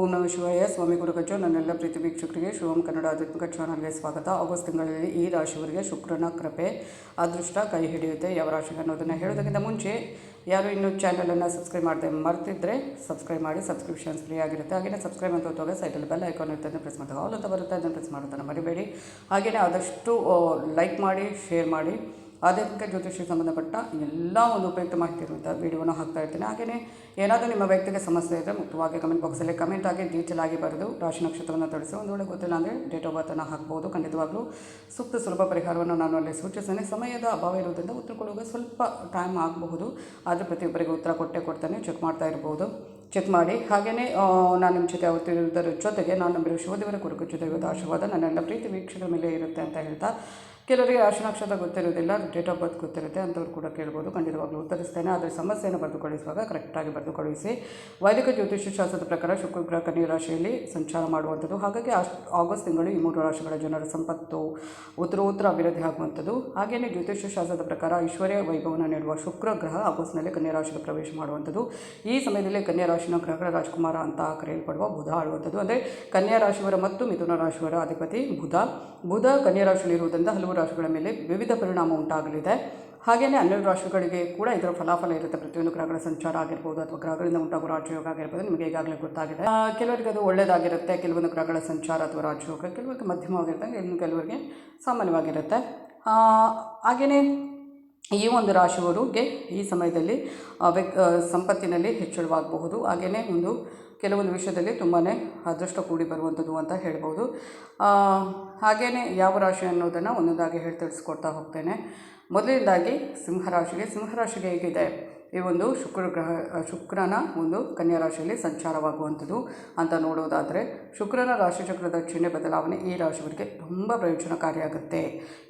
ಓಂ ನಮ ಶಿವಾಯ. ಸ್ವಾಮಿ ಗುರುಗಜ್ಜು ನನ್ನೆಲ್ಲ ಪ್ರೀತಿ ವೀಕ್ಷಕರಿಗೆ ಶಿವಂ ಕನ್ನಡ ಆಧ್ಯಾತ್ಮಿಕ ಚಾನಲ್ಗೆ ಸ್ವಾಗತ. ಆಗಸ್ಟ್ ತಿಂಗಳಲ್ಲಿ ಈ ರಾಶಿಯವರಿಗೆ ಶುಕ್ರನ ಕೃಪೆ, ಅದೃಷ್ಟ ಕೈ ಹಿಡಿಯುತ್ತೆ ಯಾವ ರಾಶಿಗೆ ಅನ್ನೋದನ್ನು ಹೇಳೋದಕ್ಕಿಂತ ಮುಂಚೆ ಯಾರು ಇನ್ನೂ ಚಾನಲನ್ನು ಸಬ್ಸ್ಕ್ರೈಬ್ ಮಾಡದೆ ಮರ್ತಿದ್ರೆ ಸಬ್ಸ್ಕ್ರೈಬ್ ಮಾಡಿ ಸಬ್ಸ್ಕ್ರಿಪ್ಷನ್ಸ್ ಫ್ರೀ ಆಗಿರುತ್ತೆ. ಹಾಗೆಯೇ ಸಬ್ಸ್ಕ್ರೈಬ್ ಅಂತ ಹೋದಾಗ ಸೈಟಲ್ಲಿ ಬೆಲ್ ಐಕಾನ್ ಇರ್ತದೆ ಪ್ರೆಸ್ ಮಾಡ್ತಾರೆ ಆಲ್ ಅಂತ ಬರುತ್ತೆ, ಅದನ್ನು ಪ್ರೆಸ್ ಮಾಡೋದನ್ನು ಮರಿಬೇಡಿ. ಹಾಗೆಯೇ ಆದಷ್ಟು ಲೈಕ್ ಮಾಡಿ ಶೇರ್ ಮಾಡಿ. ಆಧ್ಯಾತ್ಮಿಕ ಜ್ಯೋತಿಷ್ಯ ಸಂಬಂಧಪಟ್ಟ ಎಲ್ಲ ಒಂದು ಉಪಯುಕ್ತ ಮಾಹಿತಿ ಇರುವಂಥ ವಿಡಿಯೋನ ಹಾಕ್ತಾ ಇರ್ತೇನೆ. ಹಾಗೆಯೇ ಏನಾದರೂ ನಿಮ್ಮ ವ್ಯಕ್ತಿಗೆ ಸಮಸ್ಯೆ ಇದ್ದರೆ ಮುಕ್ತವಾಗಿ ಕಮೆಂಟ್ ಬಾಕ್ಸಲ್ಲಿ ಕಮೆಂಟ್ ಆಗಿ ಡೀಟೇಲ್ ಆಗಿ ಬರೆದು ರಾಶಿ ನಕ್ಷತ್ರವನ್ನು ತಿಳಿಸಿ ಒಂದು ವೇಳೆ ಗೊತ್ತಿಲ್ಲ ಅಂದರೆ ಡೇಟ್ ಆಫ್ ಬರ್ತನ್ನು ಹಾಕ್ಬೋದು. ಖಂಡಿತವಾಗ್ಲೂ ಸೂಕ್ತ ಸುಲಭ ಪರಿಹಾರವನ್ನು ನಾನು ಅಲ್ಲಿ ಸೂಚಿಸ್ತೇನೆ. ಸಮಯದ ಅಭಾವ ಇರೋದ್ರಿಂದ ಉತ್ತರ ಕೊಡುವಾಗ ಸ್ವಲ್ಪ ಟೈಮ್ ಆಗಬಹುದು. ಆದರೆ ಪ್ರತಿಯೊಬ್ಬರಿಗೆ ಉತ್ತರ ಕೊಟ್ಟೆ ಕೊಡ್ತಾನೆ ಚೆಕ್ ಮಾಡ್ತಾ ಇರ್ಬೋದು. ಚೆಕ್ ಮಾಡಿ. ಹಾಗೆಯೇ ನಾನು ನಿಮ್ಮ ಜೊತೆ ಅವತ್ತಿರುವುದರ ಜೊತೆಗೆ ನಾನು ನಂಬಿರುವ ಶಿವದೇವರ ಕುರುಕು ಜೊತೆ ಆಶೀರ್ವಾದ ನನ್ನೆಲ್ಲ ಪ್ರೀತಿ ವೀಕ್ಷಕರ ಮೇಲೆ ಇರುತ್ತೆ ಅಂತ ಹೇಳ್ತಾ ಕೆಲವರಿಗೆ ರಾಶಿ ನಕ್ಷತ್ರ ಗೊತ್ತಿರೋದಿಲ್ಲ ಡೇಟ್ ಆಫ್ ಬರ್ತ್ ಗೊತ್ತಿರುತ್ತೆ ಅಂಥವ್ರು ಕೂಡ ಕೇಳ್ಬೋದು, ಖಂಡಿತವಾಗ್ಲೂ ಉತ್ತರಿಸ್ತೇನೆ. ಆದರೆ ಸಮಸ್ಯೆಯನ್ನು ಬರೆದು ಕಳಿಸುವಾಗ ಕರೆಕ್ಟಾಗಿ ಬರೆದು ಕಳುಹಿಸಿ ವೈದಿಕ ಜ್ಯೋತಿಷ್ಯ ಶಾಸ್ತ್ರದ ಪ್ರಕಾರ ಶುಕ್ರ, ಗ್ರಹ, ಕನ್ಯಾ ರಾಶಿಯಲ್ಲಿ ಸಂಚಾರ ಮಾಡುವಂಥದ್ದು. ಹಾಗಾಗಿ ಆಗಸ್ಟ್ ತಿಂಗಳು ಈ ಮೂರು ರಾಶಿಗಳ ಜನರ ಸಂಪತ್ತು ಉತ್ತರೋತ್ತರ ಅಭಿವೃದ್ಧಿ ಆಗುವಂಥದ್ದು. ಹಾಗೆಯೇ ಜ್ಯೋತಿಷ್ಯ ಶಾಸ್ತ್ರದ ಪ್ರಕಾರ ಐಶ್ವರ್ಯ ವೈಭವನ ನೀಡುವ ಶುಕ್ರ ಗ್ರಹ ಆಗಸ್ಟ್ನಲ್ಲಿ ಕನ್ಯಾ ರಾಶಿಗೆ ಪ್ರವೇಶ ಮಾಡುವಂಥದ್ದು. ಈ ಸಮಯದಲ್ಲಿ ಕನ್ಯಾ ರಾಶಿನ ಗ್ರಹಗಳ ರಾಜಕುಮಾರ ಅಂತ ಕರೆಯಲ್ಪಡುವ ಬುಧ ಆಳುವಂಥದ್ದು. ಅಂದರೆ ಕನ್ಯಾ ರಾಶಿಯವರ ಮತ್ತು ಮಿಥುನ ರಾಶಿಯವರ ಅಧಿಪತಿ ಬುಧ. ಬುಧ ಕನ್ಯಾ ರಾಶಿಯಲ್ಲಿರುವುದರಿಂದ ಹಲವು ರಾಶಿಗಳ ಮೇಲೆ ವಿವಿಧ ಪರಿಣಾಮ ಉಂಟಾಗಲಿದೆ. ಹಾಗೆಯೇ ಹನ್ನೆರಡು ರಾಶಿಗಳಿಗೆ ಕೂಡ ಇದರ ಫಲಾಫಲ ಇರುತ್ತೆ. ಪ್ರತಿಯೊಂದು ಗ್ರಹಗಳ ಸಂಚಾರ ಆಗಿರ್ಬೋದು ಅಥವಾ ಗ್ರಹಗಳಿಂದ ಉಂಟಾಗುವ ರಾಜಯೋಗ ಆಗಿರ್ಬೋದು ನಿಮಗೆ ಈಗಾಗಲೇ ಗೊತ್ತಾಗಿದೆ. ಕೆಲವರಿಗೆ ಅದು ಒಳ್ಳೆಯದಾಗಿರುತ್ತೆ ಕೆಲವೊಂದು ಗ್ರಹಗಳ ಸಂಚಾರ ಅಥವಾ ರಾಜಯೋಗ, ಕೆಲವರಿಗೆ ಮಧ್ಯಮವಾಗಿರುತ್ತೆ ಇನ್ನು ಕೆಲವರಿಗೆ ಸಾಮಾನ್ಯವಾಗಿರುತ್ತೆ. ಹಾಗೆಯೇ ಈ ಒಂದು ರಾಶಿಯವರಿಗೆ ಈ ಸಮಯದಲ್ಲಿ ವ್ಯಕ್ ಸಂಪತ್ತಿನಲ್ಲಿ ಹೆಚ್ಚಳವಾಗಬಹುದು. ಹಾಗೆಯೇ ಒಂದು, ಕೆಲವೊಂದು ವಿಷಯದಲ್ಲಿ ತುಂಬಾ ಅದೃಷ್ಟ ಕೂಡಿ ಬರುವಂಥದ್ದು ಅಂತ ಹೇಳ್ಬೋದು. ಹಾಗೆಯೇ ಯಾವ ರಾಶಿ ಅನ್ನೋದನ್ನು ಒಂದೊಂದಾಗಿ ಹೇಳಿ, ತಿಳಿಸ್ಕೊಡ್ತಾ ಹೋಗ್ತೇನೆ. ಮೊದಲನೇದಾಗಿ ಸಿಂಹರಾಶಿಗೆ. ಸಿಂಹರಾಶಿಗೆ ಹೇಗಿದೆ? ಈ ಒಂದು ಶುಕ್ರ ಗ್ರಹ ಶುಕ್ರನ ಒಂದು ಕನ್ಯಾ ರಾಶಿಯಲ್ಲಿ ಸಂಚಾರವಾಗುವಂಥದ್ದು ಅಂತ ನೋಡೋದಾದರೆ ಶುಕ್ರನ ರಾಶಿಚಕ್ರದ ಚಿಹ್ನೆ ಬದಲಾವಣೆ ಈ ರಾಶಿಗಳಿಗೆ ತುಂಬ ಪ್ರಯೋಜನಕಾರಿಯಾಗುತ್ತೆ.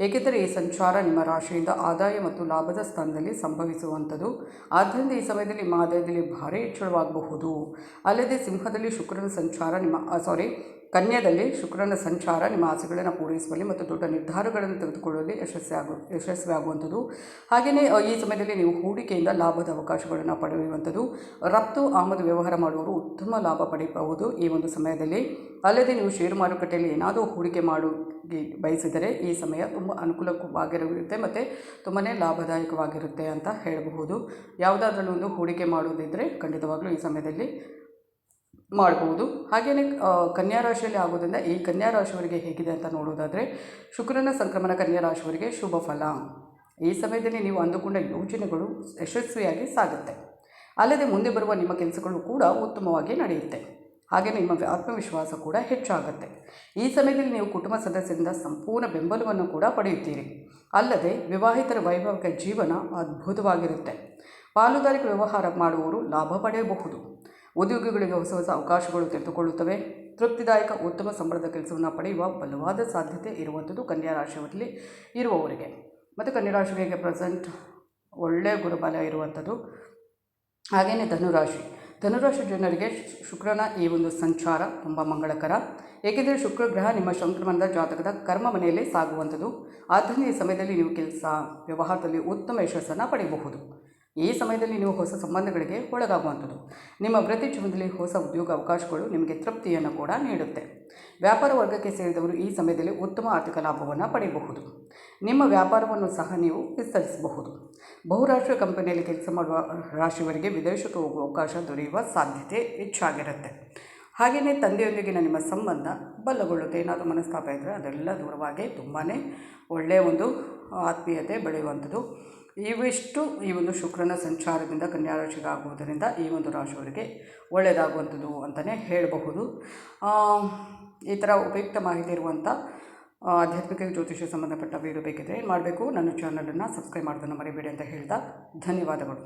ಏಕೆಂದರೆ ಈ ಸಂಚಾರ ನಿಮ್ಮ ರಾಶಿಯಿಂದ ಆದಾಯ ಮತ್ತು ಲಾಭದ ಸ್ಥಾನದಲ್ಲಿ ಸಂಭವಿಸುವಂಥದ್ದು. ಆದ್ದರಿಂದ ಈ ಸಮಯದಲ್ಲಿ ನಿಮ್ಮ ಆದಾಯದಲ್ಲಿ ಭಾರಿ ಹೆಚ್ಚಳವಾಗಬಹುದು. ಅಲ್ಲದೆ ಸಿಂಹದಲ್ಲಿ ಶುಕ್ರನ ಸಂಚಾರ ನಿಮ್ಮ ಸಾರಿ ಕನ್ಯಾದಲ್ಲಿ ಶುಕ್ರನ ಸಂಚಾರ ನಿಮ್ಮ ಆಸೆಗಳನ್ನು ಪೂರೈಸುವಲ್ಲಿ ಮತ್ತು ದೊಡ್ಡ ನಿರ್ಧಾರಗಳನ್ನು ತೆಗೆದುಕೊಳ್ಳುವಲ್ಲಿ ಯಶಸ್ವಿ ಆಗು ಯಶಸ್ವಿ ಆಗುವಂಥದ್ದು ಹಾಗೆಯೇ ಈ ಸಮಯದಲ್ಲಿ ನೀವು ಹೂಡಿಕೆಯಿಂದ ಲಾಭದ ಅವಕಾಶಗಳನ್ನು ಪಡೆಯುವಂಥದ್ದು. ರಫ್ತು, ಆಮದು ವ್ಯವಹಾರ ಮಾಡುವವರು ಉತ್ತಮ ಲಾಭ ಪಡೆಯಬಹುದು. ಈ ಒಂದು ಸಮಯದಲ್ಲಿ ಅಲ್ಲದೆ ನೀವು ಷೇರು ಮಾರುಕಟ್ಟೆಯಲ್ಲಿ ಏನಾದರೂ ಹೂಡಿಕೆ ಮಾಡು ಬಯಸಿದರೆ ಈ ಸಮಯ ತುಂಬ ಅನುಕೂಲವಾಗಿರುತ್ತೆ ಮತ್ತು ತುಂಬಾ ಲಾಭದಾಯಕವಾಗಿರುತ್ತೆ ಅಂತ ಹೇಳಬಹುದು. ಯಾವುದಾದ್ರೂ ಒಂದು ಹೂಡಿಕೆ ಮಾಡೋದಿದ್ದರೆ ಖಂಡಿತವಾಗಲೂ ಈ ಸಮಯದಲ್ಲಿ ಮಾಡಬಹುದು ಹಾಗೆಯೇ ಕನ್ಯಾ ರಾಶಿಯಲ್ಲಿ ಆಗೋದ್ರಿಂದ ಈ ಕನ್ಯಾ ರಾಶಿಯವರಿಗೆ ಹೇಗಿದೆ ಅಂತ ನೋಡೋದಾದರೆ ಶುಕ್ರನ ಸಂಕ್ರಮಣ ಕನ್ಯಾ ರಾಶಿಯವರಿಗೆ ಶುಭ ಫಲ. ಈ ಸಮಯದಲ್ಲಿ ನೀವು ಅಂದುಕೊಂಡ ಯೋಜನೆಗಳು ಯಶಸ್ವಿಯಾಗಿ ಸಾಗುತ್ತೆ. ಅಲ್ಲದೆ ಮುಂದೆ ಬರುವ ನಿಮ್ಮ ಕೆಲಸಗಳು ಕೂಡ ಉತ್ತಮವಾಗಿ ನಡೆಯುತ್ತೆ. ಹಾಗೆ ನಿಮ್ಮ ಆತ್ಮವಿಶ್ವಾಸ ಕೂಡ ಹೆಚ್ಚಾಗುತ್ತೆ. ಈ ಸಮಯದಲ್ಲಿ ನೀವು ಕುಟುಂಬ ಸದಸ್ಯರಿಂದ ಸಂಪೂರ್ಣ ಬೆಂಬಲವನ್ನು ಕೂಡ ಪಡೆಯುತ್ತೀರಿ. ಅಲ್ಲದೆ ವಿವಾಹಿತರ ವೈಭವಿಕ ಜೀವನ ಅದ್ಭುತವಾಗಿರುತ್ತೆ. ಪಾಲುದಾರಿಕೆ ವ್ಯವಹಾರ ಮಾಡುವವರು ಲಾಭ ಪಡೆಯಬಹುದು. ಉದ್ಯೋಗಿಗಳಿಗೆ ಹೊಸ ಹೊಸ ಅವಕಾಶಗಳು ತೆರೆದುಕೊಳ್ಳುತ್ತವೆ ತೃಪ್ತಿದಾಯಕ ಉತ್ತಮ ಸಂಬಳದ ಕೆಲಸವನ್ನು ಪಡೆಯುವ ಬಲವಾದ ಸಾಧ್ಯತೆ ಇರುವಂಥದ್ದು ಕನ್ಯಾ ರಾಶಿಯಲ್ಲಿ ಇರುವವರಿಗೆ. ಮತ್ತು ಕನ್ಯಾ ರಾಶಿಗೆ ಪ್ರೆಸೆಂಟ್ ಒಳ್ಳೆಯ ಗುರುಬಲ ಇರುವಂಥದ್ದು. ಹಾಗೆಯೇ ಧನುರಾಶಿ ಧನುರಾಶಿ ಜನರಿಗೆ ಶುಕ್ರನ ಈ ಒಂದು ಸಂಚಾರ ತುಂಬ ಮಂಗಳಕರ. ಏಕೆಂದರೆ ಶುಕ್ರ ಗ್ರಹ ನಿಮ್ಮ ಸಂಕ್ರಮಣದ ಜಾತಕದ ಕರ್ಮ ಮನೆಯಲ್ಲಿ ಸಾಗುವಂಥದ್ದು. ಆದ್ದರಿಂದ ಈ ಸಮಯದಲ್ಲಿ ನೀವು ಕೆಲಸ, ವ್ಯವಹಾರದಲ್ಲಿ ಉತ್ತಮ ಯಶಸ್ಸನ್ನು ಪಡೆಯಬಹುದು. ಈ ಸಮಯದಲ್ಲಿ ನೀವು ಹೊಸ ಸಂಬಂಧಗಳಿಗೆ ಒಳಗಾಗುವಂಥದ್ದು. ನಿಮ್ಮ ವೃತ್ತಿ ಜೀವನದಲ್ಲಿ ಹೊಸ ಉದ್ಯೋಗ ಅವಕಾಶಗಳು ನಿಮಗೆ ತೃಪ್ತಿಯನ್ನು ಕೂಡ ನೀಡುತ್ತೆ. ವ್ಯಾಪಾರ ವರ್ಗಕ್ಕೆ ಸೇರಿದವರು ಈ ಸಮಯದಲ್ಲಿ ಉತ್ತಮ ಆರ್ಥಿಕ ಲಾಭವನ್ನು ಪಡೆಯಬಹುದು. ನಿಮ್ಮ ವ್ಯಾಪಾರವನ್ನು ಸಹ ನೀವು ವಿಸ್ತರಿಸಬಹುದು. ಬಹುರಾಷ್ಟ್ರೀಯ ಕಂಪನಿಯಲ್ಲಿ ಕೆಲಸ ಮಾಡುವ ರಾಶಿಯವರಿಗೆ ವಿದೇಶಕ್ಕೆ ಹೋಗುವ ಅವಕಾಶ ದೊರೆಯುವ ಸಾಧ್ಯತೆ ಹೆಚ್ಚಾಗಿರುತ್ತೆ. ಹಾಗೆಯೇ ತಂದೆಯೊಂದಿಗಿನ ನಿಮ್ಮ ಸಂಬಂಧ ಬಲಗೊಳ್ಳುತ್ತೆ. ಏನಾದರೂ ಮನಸ್ತಾಪ ಇದ್ದರೆ ಅದೆಲ್ಲ ದೂರವಾಗಿ ತುಂಬಾ ಒಳ್ಳೆಯ ಒಂದು ಆತ್ಮೀಯತೆ ಬೆಳೆಯುವಂಥದ್ದು. ಇವಿಷ್ಟು ಈ ಒಂದು ಶುಕ್ರನ ಸಂಚಾರದಿಂದ ಕನ್ಯಾ ರಾಶಿಗೆ ಆಗುವುದರಿಂದ ಈ ಒಂದು ರಾಶಿಯವರಿಗೆ ಒಳ್ಳೆಯದಾಗುವಂಥದ್ದು ಅಂತಲೇ ಹೇಳಬಹುದು. ಈ ಥರ ಉಪಯುಕ್ತ ಮಾಹಿತಿ ಇರುವಂಥ ಆಧ್ಯಾತ್ಮಿಕ ಜ್ಯೋತಿಷ್ಯ ಸಂಬಂಧಪಟ್ಟ ವೀಡಿಯೋ ಬೇಕಿದ್ದರೆ ಏನು ಮಾಡಬೇಕು? ನನ್ನ ಚಾನಲನ್ನು ಸಬ್ಸ್ಕ್ರೈಬ್ ಮಾಡೋದನ್ನು ಮರಿಬೇಡಿ ಅಂತ ಹೇಳ್ತಾ ಧನ್ಯವಾದಗಳು.